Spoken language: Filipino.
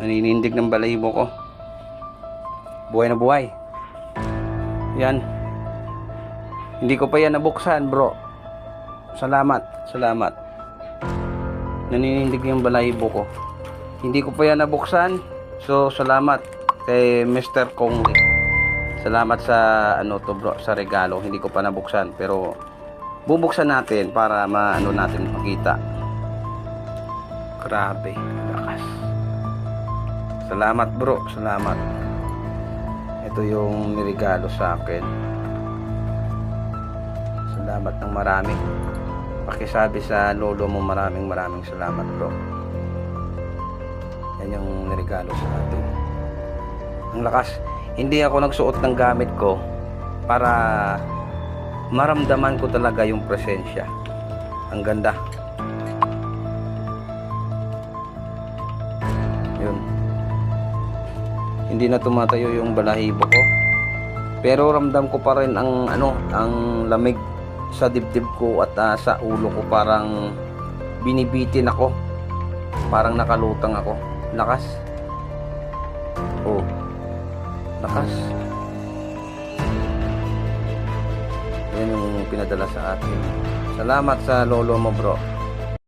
Naninindig ng balahibo ko. Buhay na buhay. Yan. Hindi ko pa yan nabuksan, bro. Salamat. Salamat. Naninindig yung balahibo ko. Hindi ko pa yan nabuksan. So, salamat kay Mr. Kong. Salamat sa ano to bro, sa regalo. Hindi ko pa nabuksan pero bubuksan natin para maano natin makita. Grabe, lakas. Salamat bro, salamat. Ito yung niregalo sa akin. Salamat ng marami. Pakisabi sa lolo mo maraming maraming salamat bro. Yan yung niregalo sa atin. Ang lakas. Hindi ako nagsuot ng gamit ko para maramdaman ko talaga yung presensya. Ang ganda. Yun. Hindi na tumatayo yung balahibo ko. Pero ramdam ko pa rin ang ano, ang lamig sa dibdib ko at ah, sa ulo ko parang binibitin ako. Parang nakalutang ako. Lakas. Oh. Lakas. Yan yung pinadala sa atin. Salamat sa lolo mo bro.